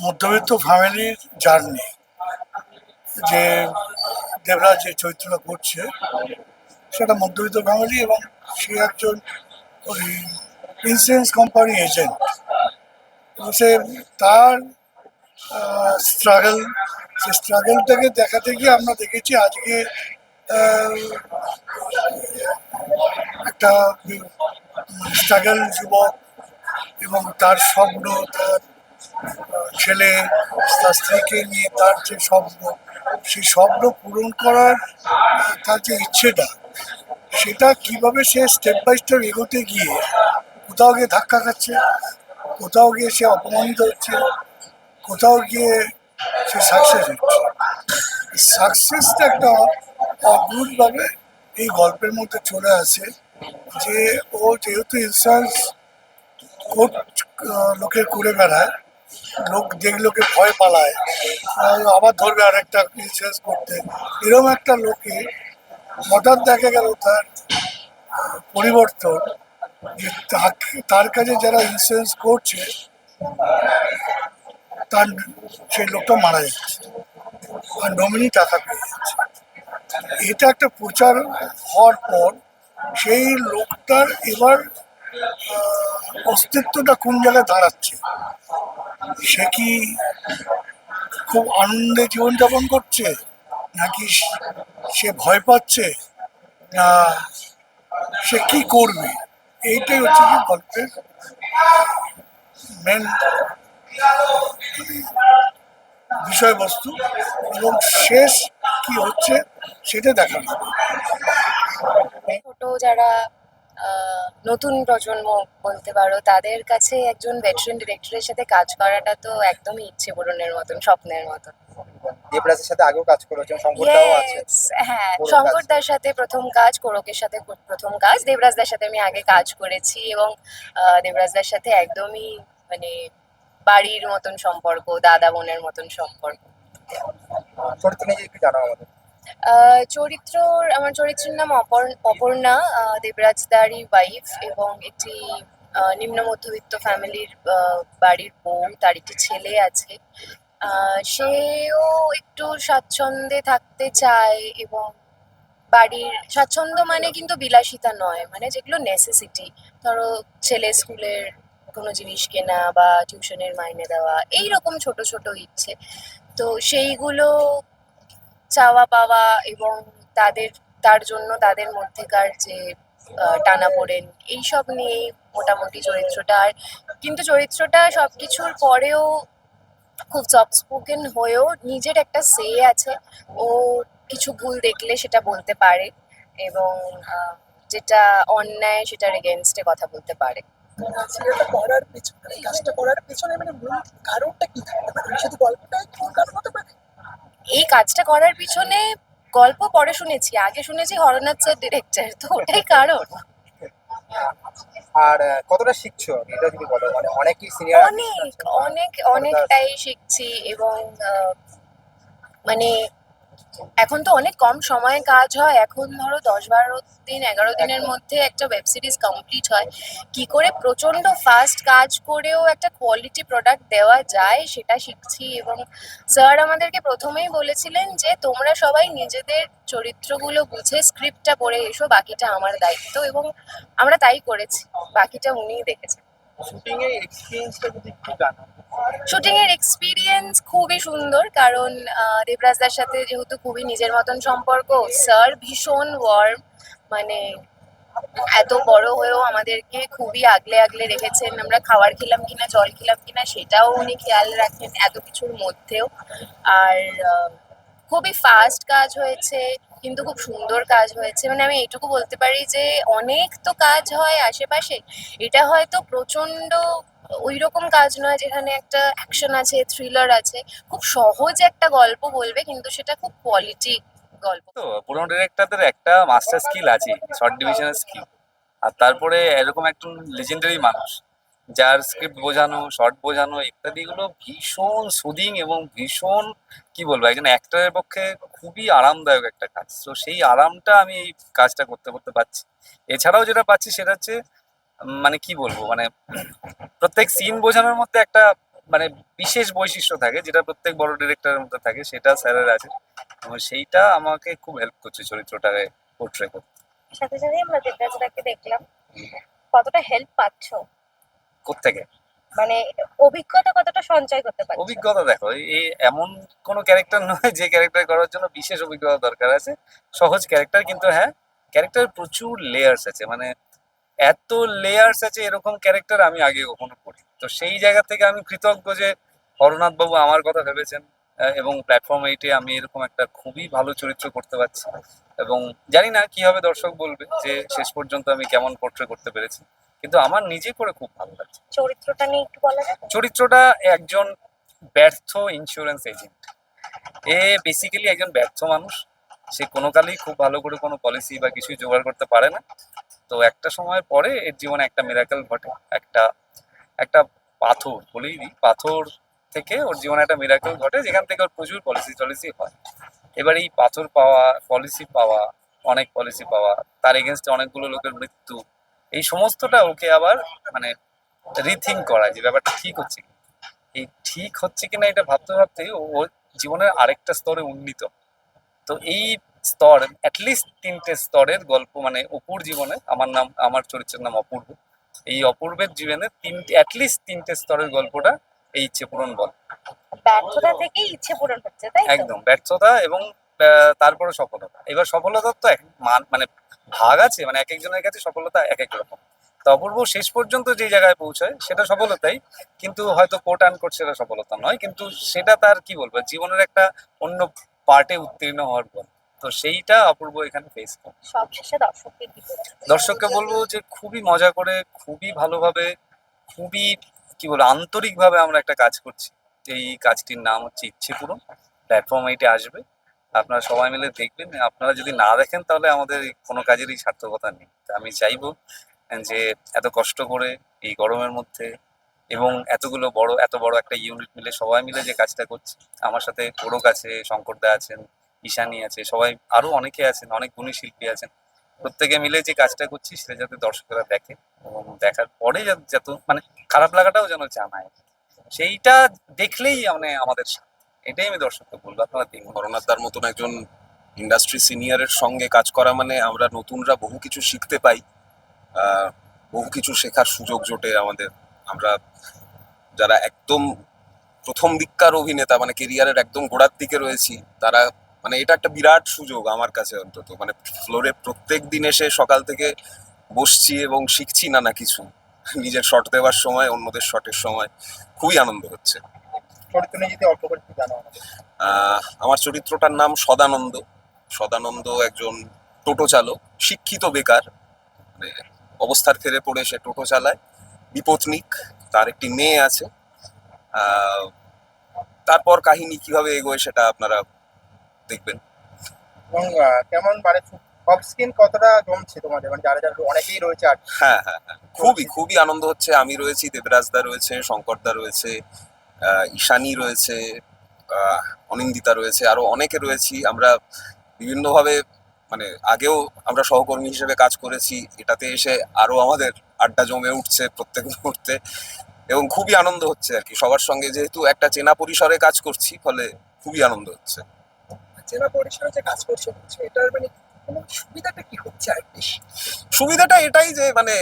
মধ্যবিত্ত ফ্যামিলির জার্নি যে দেবরাজ যে চরিত্রটা করছে, সেটা মধ্যবিত্ত ফ্যামিলি এবং সে একজন ওই ইন্স্যুরেন্স কোম্পানি এজেন্ট সে তার স্ট্রাগল সে স্ট্রাগলটাকে দেখাতে গিয়ে আমরা দেখেছি আজকে একটা স্ট্রাগল যুবক এবং তার স্বপ্ন, তার ছেলে, তার স্ত্রীকে নিয়ে তার যে স্বপ্ন, সেই স্বপ্ন পূরণ করার তার যে ইচ্ছেটা, সেটা কীভাবে সে স্টেপ বাই স্টেপ এগোতে গিয়ে কোথাও গিয়ে ধাক্কা খাচ্ছে, কোথাও গিয়ে সে অপমানিত হচ্ছে, কোথাও গিয়ে সে সাকসেস হচ্ছে? সাকসেসটা একটা অদ্ভুতভাবে এই গল্পের মধ্যে চলে আসে যে ও যেহেতু ইন্স্যুরেন্স কোর্ট লোকের করে বেড়ায় লোক দেখলোকে ভয় পালায়। আবার ধরবে আর একটা ইন্স্যুরেন্স করতে। এরকম একটা লোকে হঠাৎ দেখা গেল তার পরিবর্তন। যে তার কাছে যারা ইন্স্যুরেন্স করছে, তার, সেই লোকটা মারা যাচ্ছে। আর নমিনি টাকা পেয়ে যাচ্ছে। এটা একটা প্রচার হওয়ার পর সেই লোকটার এবার অস্তিত্বটা কোন জায়গায় দাঁড়াচ্ছে? সে কি খুব আনন্দে জীবনযাপন করছে? নাকি সে ভয় পাচ্ছে? না, সে কি করবে? এইটাই হচ্ছে কি গল্পের মেন বিষয়বস্তু এবং শেষ কি হচ্ছে সেটা দেখানো ছোট যারা নতুন প্রজন্ম বলতে পারো তাদের কাছে একজন ভেটারেন ডিরেক্টরের সাথে কাজ করাটা তো একদমই ইচ্ছে পূরণের মতন স্বপ্নের মতন। দেবরাজের সাথে আগেও কাজ করেছেন শঙ্করদাও আছে হ্যাঁ। শঙ্করদার সাথে প্রথম কাজ কোরকের সাথে প্রথম কাজ দেবরাজদার সাথে আমি আগে কাজ করেছি এবং দেবরাজদার সাথে একদমই মানে বাড়ির মতন সম্পর্ক দাদা বোনের মতন সম্পর্ক। চরিত্র নিয়ে একটু জানাও আমাদের। চরিত্র আমার চরিত্রের নাম অপর- অপর্ণা আহ, দেবরাজদারই ওয়াইফ এবং একটি নিম্ন মধ্যবিত্ত ফ্যামিলির বাড়ির বউ তার একটি ছেলে আছে। সেও একটু স্বাচ্ছন্দ্যে থাকতে চায় এবং বাড়ির স্বাচ্ছন্দ্য মানে কিন্তু বিলাসিতা নয় মানে যেগুলো নেসেসিটি ধরো ছেলে স্কুলের কোনো জিনিস কেনা বা টিউশনের মাইনে দেওয়া এই রকম ছোট ছোট ইচ্ছে। তো সেইগুলো চাওয়া পাওয়া এবং তাদের, তার জন্য তাদের মধ্যেকার যে টানা পড়েন এইসব নিয়েই মোটামুটি চরিত্রটা। আর কিন্তু চরিত্রটা সব কিছুর পরেও খুব সফট স্পোকেন হয়েও নিজের একটা সে আছে। ও কিছু ভুল দেখলে সেটা বলতে পারে এবং যেটা অন্যায় সেটার এগেনস্টে কথা বলতে পারে। কাজটা করার পেছনে মানে মূল কারণটা কি থাকতে পারে? শুধু কারণ এই কাজটা করার পিছনে গল্প পরে শুনেছি আগে শুনেছি হরনাথ স্যার ডিরেক্টর তো ওটাই কারণ। আর কতটা শিখছো? এটা যদি বলো মানে অনেকই সিনিয়র অনেক অনেক অনেকটাই শিখছি এবং মানে এখন তো অনেক কম সময়ে কাজ হয়। এখন ধরো দশ বারো দিন, এগারো দিনের মধ্যে একটা ওয়েব সিরিজ কমপ্লিট হয়। কি করে প্রচণ্ড ফাস্ট কাজ করেও একটা কোয়ালিটি প্রোডাক্ট দেওয়া যায় সেটা শিখছি এবং স্যার আমাদেরকে প্রথমেই বলেছিলেন যে, তোমরা সবাই নিজেদের চরিত্রগুলো বুঝে স্ক্রিপ্টটা পড়ে এসো, বাকিটা আমার দায়িত্ব। এবং আমরা তাই করেছি, বাকিটা উনিই দেখেছেন। শুটিং এর এক্সপিরিয়েন্সটা এক্সপিরিয়েন্স খুবই সুন্দর, কারণ দেবরাজদার সাথে যেহেতু খুবই নিজের মতন সম্পর্ক স্যার ভীষণ ওয়ার্ম মানে এত বড় হয়েও আমাদেরকে খুবই আগলে আগলে রেখেছেন। আমরা খাবার খেলাম কিনা, জল খেলাম কিনা, সেটাও উনি খেয়াল রাখেন এত কিছুর মধ্যেও। আর খুবই ফাস্ট কাজ হয়েছে। কিন্তু খুব সুন্দর কাজ হয়েছে। মানে আমি এইটুকু বলতে পারি যে অনেক তো কাজ হয় আশেপাশে। এটা হয়তো প্রচণ্ড ওই রকম কাজ নয় যেখানে একটা অ্যাকশন আছে থ্রিলার আছে। খুব সহজ একটা গল্প বলবে, কিন্তু সেটা খুব কোয়ালিটি গল্প। তো পুরনো ডিরেক্টরদের একটা মাস্টার স্কিল আছে শর্ট ডিভিশনের স্কিল আর তারপরে এরকম একজন লেজেন্ডারি মানুষ। যার স্ক্রিপ্ট বোঝানো শর্ট বোঝানো ইত্যাদিগুলো ভীষণ সুদিং এবং ভীষণ, কি বলব, একজন অ্যাক্টরের পক্ষে খুবই আরামদায়ক একটা কাজ। তো সেই আরামটা আমি এই কাজটা করতে করতে পারছি। এছাড়াও যেটা পাচ্ছি সেটা হচ্ছে মানে কি বলব মানে প্রত্যেক সিন বোঝানোর মধ্যে একটা মানে বিশেষ বৈশিষ্ট্য থাকে, যেটা প্রত্যেক বড় ডিরেক্টরের মধ্যে থাকে, সেটা স্যারের আছে। এবং সেইটা আমাকে খুব হেল্প করছে চরিত্রটাকে পোর্ট্রে করতে। সাথে সাথে আমরা দেখলাম, কতটা হেল্প পাচ্ছ। কোত্থেকে? মানে অভিজ্ঞতা কতটা সঞ্চয় করতে পারছ? অভিজ্ঞতা দেখো এই এমন কোনো ক্যারেক্টার নয় যে ক্যারেক্টার করার জন্য বিশেষ অভিজ্ঞতা দরকার আছে। সহজ ক্যারেক্টার কিন্তু হ্যাঁ ক্যারেক্টার প্রচুর লেয়ার্স আছে মানে এত লেয়ার্স আছে এরকম ক্যারেক্টার আমি আগে কখনো করি তো সেই জায়গা থেকে আমি কৃতজ্ঞ যে হরনাথ বাবু আমার কথা ভেবেছেন এবং প্ল্যাটফর্ম এইটে আমি এরকম একটা খুবই ভালো চরিত্র করতে পারছি। এবং জানি না কি হবে দর্শক বলবে যে শেষ পর্যন্ত আমি কেমন পোর্ট্রে করতে পেরেছি। কিন্তু আমার নিজে করে খুব ভালো লাগছে। চরিত্রটা নিয়ে একটু বলা যাবে? চরিত্রটা একজন ব্যর্থ ইন্স্যুরেন্স এজেন্ট এ বেসিক্যালি একজন ব্যর্থ মানুষ। সে কোনো কালেই খুব ভালো করে কোনো পলিসি বা কিছুই জোগাড় করতে পারে না। তো একটা সময় পরে এর জীবনে একটা মিরাকেল ঘটে। একটা একটা পাথর বলেই দিই। পাথর থেকে ওর জীবনে একটা মিরাকেল ঘটে, যেখান থেকে ওর প্রচুর পলিসি টলিসি হয়। এবার এই পাথর পাওয়া পলিসি পাওয়া, অনেক পলিসি পাওয়া, তার এগেনস্টে অনেকগুলো লোকের মৃত্যু, এই সমস্তটা ওকে আবার মানে রিথিং করা, যে ব্যাপারটা ঠিক হচ্ছে এই ঠিক হচ্ছে কিনা এটা ভাবতে ভাবতে ও জীবনের আরেকটা স্তরে উন্নীত। তো এই স্তর অ্যাটলিস্ট তিনটে স্তরের গল্প মানে অপুর জীবনে, আমার নাম, আমার চরিত্রের নাম অপূর্ব। এই অপূর্বের জীবনে তিনটে অ্যাটলিস্ট তিনটে স্তরের গল্পটা এই ইচ্ছে পূরণ বল। ব্যর্থতা থেকেই ইচ্ছে পূরণ হচ্ছে তাই একদম ব্যর্থতা এবং তারপরে সফলতা। এবার সফলতার তো এক মান মানে ভাগ আছে মানে এক একজনের কাছে সফলতা এক এক রকম। তো অপূর্ব শেষ পর্যন্ত যে জায়গায় পৌঁছায় সেটা সফলতাই। কিন্তু হয়তো কোট আন কোট সেটা সফলতা নয় কিন্তু সেটা তার কি বলব জীবনের একটা অন্য পার্টে উত্তীর্ণ হওয়ার পর। তো সেইটা অপূর্ব এখানে ফেস করে। সব শেষে দর্শককে দর্শককে বলব যে খুবই মজা করে খুবই ভালোভাবে খুবই কি বলব, আন্তরিকভাবে আমরা একটা কাজ করছি। এই কাজটির নাম হচ্ছে ইচ্ছে পূরণ। প্ল্যাটফর্ম এইটে আসবে। আপনারা সবাই মিলে দেখবেন। আপনারা যদি না দেখেন, তাহলে আমাদের কোনো কাজেরই সার্থকতা নেই। আমি চাইব যে এত কষ্ট করে এই গরমের মধ্যে এবং এতগুলো বড়, এত বড় একটা ইউনিট মিলে সবাই মিলে যে কাজটা করছে, আমার সাথে কোরক আছে, শঙ্করদা আছেন, ঈশানী আছে, সবাই আরও অনেকে আছেন, অনেক গুণী শিল্পী আছেন। প্রত্যেকে মিলে যে কাজটা করছি সেটা যাতে দর্শকরা দেখে এবং দেখার পরে যত মানে খারাপ লাগাটাও যেন জানায়। সেইটা দেখলেই মানে আমাদের এটাই আমি দর্শককে বলব, আপনারা দেখুন। করোনাদার মতন একজন ইন্ডাস্ট্রি সিনিয়রের সঙ্গে কাজ করা মানে আমরা নতুনরা বহু কিছু শিখতে পাই। বহু কিছু শেখার সুযোগ জোটে আমাদের। আমরা যারা একদম প্রথম দিককার অভিনেতা মানে কেরিয়ারের একদম গোড়ার দিকে রয়েছি, তারা মানে এটা একটা বিরাট সুযোগ আমার কাছে অন্তত। মানে ফ্লোরে প্রত্যেক দিন এসে সকাল থেকে বসছি এবং শিখছি নানা কিছু। নিজের শট দেওয়ার সময় অন্যদের শটের সময় খুবই আনন্দ হচ্ছে। আমার চরিত্রটার নাম সদানন্দ। সদানন্দ একজন টোটো চালক শিক্ষিত বেকার। মানে অবস্থার ফেরে পড়ে সে টোটো চালায়। বিপত্নিক তার একটি মেয়ে আছে। তারপর কাহিনী কীভাবে এগোয় সেটা আপনারা দেখবেন। এবং কেমন মানে অফ স্ক্রিন কতটা জমছে তোমাদের? মানে যারা যারা অনেকেই রয়েছে আর হ্যাঁ হ্যাঁ হ্যাঁ। খুবই খুবই আনন্দ হচ্ছে। আমি রয়েছি দেবরাজদা রয়েছে শঙ্করদা রয়েছে ঈশানী রয়েছে অনিন্দিতা রয়েছে আরও অনেকে রয়েছি। আমরা বিভিন্নভাবে মানে আগেও আমরা সহকর্মী হিসেবে কাজ করেছি। এটাতে এসে আরও আমাদের আড্ডা জমে উঠছে প্রত্যেক মুহূর্তে। এবং খুবই আনন্দ হচ্ছে আর কি। সবার সঙ্গে যেহেতু একটা চেনা পরিসরে কাজ করছি ফলে খুবই আনন্দ হচ্ছে। চেনা পরিসরে যে কাজ করছ এটার মানে কোনো সুবিধাটা কি হচ্ছে আর বেশি সুবিধাটা এটাই যে মানে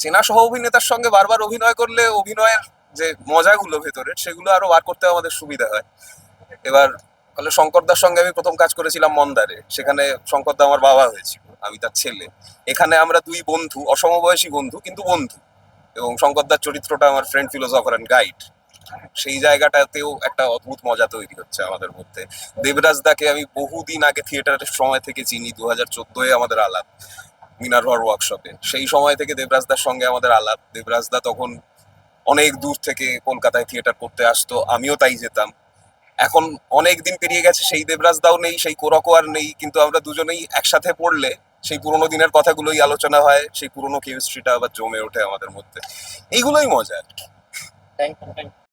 চেনা সহ অভিনেতার সঙ্গে বারবার অভিনয় করলে অভিনয়ের যে মজাগুলো ভেতরের, সেগুলো আরও বার করতে আমাদের সুবিধা হয়। এবার ফলে শঙ্করদার সঙ্গে আমি প্রথম কাজ করেছিলাম মন্দারে, সেখানে শঙ্করদা আমার বাবা হয়েছিল, আমি তার ছেলে। এখানে আমরা দুই বন্ধু, অসমবয়সী বন্ধু, কিন্তু বন্ধু। এবং শঙ্করদার চরিত্রটা আমার ফ্রেন্ড ফিলোসফার অ্যান্ড গাইড সেই জায়গাটাতেও একটা অদ্ভুত মজা তৈরি হচ্ছে আমাদের মধ্যে। দেবরাজ দাকে আমি বহুদিন আগে থিয়েটারের সময় থেকে চিনি দু হাজার চোদ্দোয় আমাদের আলাপ মিনারভার ওয়ার্কশপে সেই সময় থেকে দেবরাজদার সঙ্গে আমাদের আলাপ। দেবরাজদা তখন অনেক দূর থেকে কলকাতায় থিয়েটার করতে আসতো, আমিও তাই যেতাম। এখন অনেক দিন পেরিয়ে গেছে, সেই দেবরাজদাও নেই, সেই কোরকো আর নেই, কিন্তু আমরা দুজনেই একসাথে পড়লে সেই পুরোনো দিনের কথাগুলোই আলোচনা হয়, সেই পুরোনো কেমিস্ট্রিটা আবার জমে ওঠে আমাদের মধ্যে। এইগুলোই মজা আর কি। Thank you